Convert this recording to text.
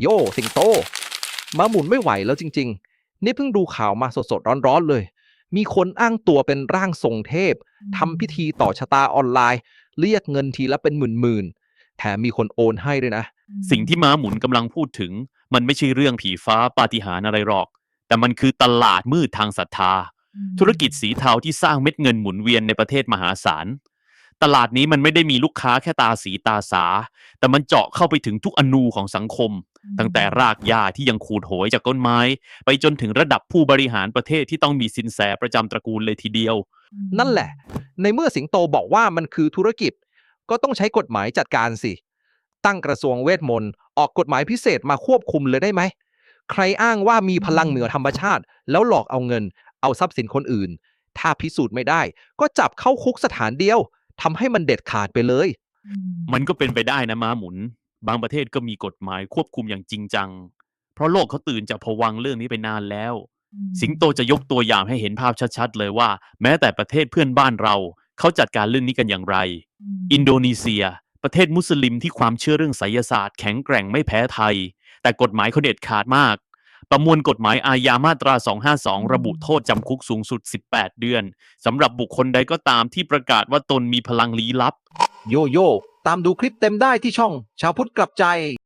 โย่สิงโตม้าหมุนไม่ไหวแล้วจริง ๆ นี่เพิ่งดูข่าวมาสดๆร้อนๆเลย มีคนอ้างตัวเป็นร่างทรงเทพทำพิธีต่อชะตาออนไลน์ เรียกเงินทีละเป็นหมื่นๆแถมมีคนโอนให้ด้วยนะ สิ่งที่ม้าหมุนกำลังพูดถึง มันไม่ใช่เรื่องผีฟ้าปาฏิหาริย์อะไรหรอก แต่มันคือตลาดมืดทางศรัทธา ธุรกิจสีเทาที่สร้างเม็ดเงินหมุนเวียนในประเทศมหาศาล ตลาดนี้มันไม่ได้มีลูกค้าแค่ตาสีตาสา แต่มันเจาะเข้าไปถึงทุกอนูของสังคม ตั้งแต่รากหญ้าที่ยังขูดโหยจากต้นไม้ ไปจนถึงระดับผู้บริหารประเทศที่ต้องมีสินแสประจำตระกูลเลยทีเดียว นั่นแหละ ในเมื่อสิงโตบอกว่ามันคือธุรกิจ ก็ต้องใช้กฎหมายจัดการสิ ตั้งกระทรวงเวทมนต์ออกกฎหมายพิเศษมาควบคุมเลยได้ไหม ใครอ้างว่ามีพลังเหนือธรรมชาติ แล้วหลอกเอาเงิน เอาทรัพย์สินคนอื่น ถ้าพิสูจน์ไม่ได้ ก็จับเข้าคุกสถานเดียว ทำให้มันเด็ดขาดไปเลย มันก็เป็นไปได้นะม้าหมุน บางประเทศก็มีกฎหมายควบคุมอย่างจริงจัง เพราะโลกเขาตื่นจากผวังค์เรื่องนี้ไปนานแล้ว สิงโตจะยกตัวอย่างให้เห็นภาพชัดๆ เลยว่า แม้แต่ประเทศเพื่อนบ้านเราเขาจัดการเรื่องนี้กันอย่างไร อินโดนีเซีย ประเทศมุสลิมที่ความเชื่อเรื่องไสยศาสตร์แข็งแกร่งไม่แพ้ไทย แต่กฎหมายเขาเด็ดขาดมาก ประมวลกฎหมายอาญามาตรา 252 ระบุโทษจำคุกสูงสุด 18 เดือนสำหรับบุคคลใดก็ตามที่ประกาศว่าตนมีพลังลี้ลับ โยโย่ตามดูคลิปเต็มได้ที่ช่อง ชาวพุทธกลับใจ